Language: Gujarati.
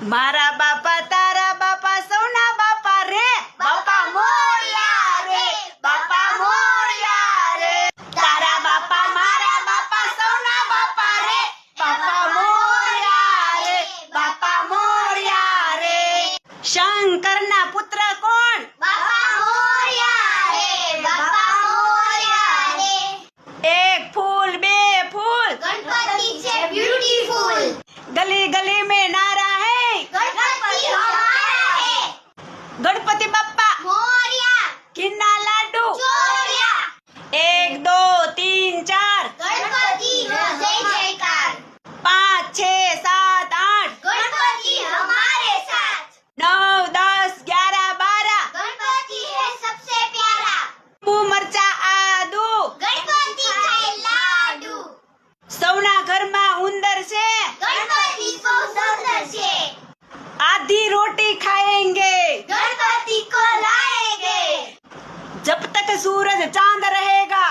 મારા બાપા, તારા બાપા, સૌના બાપા રે. બાપા મોર્યા રે, બાપા મોર્યા રે. તારા બાપા, મારા બાપા, સૌના બાપા રે. બાપા મોર્યા રે, બાપા મોર્યા રે. શંકરના પુત્ર કોણ? બાપા ગણપતિ બપ્પા મોરિયા. કિન્ના લાડુ. ચોરિયા. એક દો તીન ચાર. ગણપતિ જય જયકાર. પાંચ છ સાત આઠ. ગણપતિ હમારે સાથ નવ દસ ગ્યારહ બારહ ગણપતિ હે સબસે પ્યારા. બુ મરચા આદુ. ગણપતિ ખાય લાડુ. સૌના ઘરમાં ઉંદર છે. ગણપતિ સૌ સુંદર છે. આધી રોટી ખાય सूरज चांद रहेगा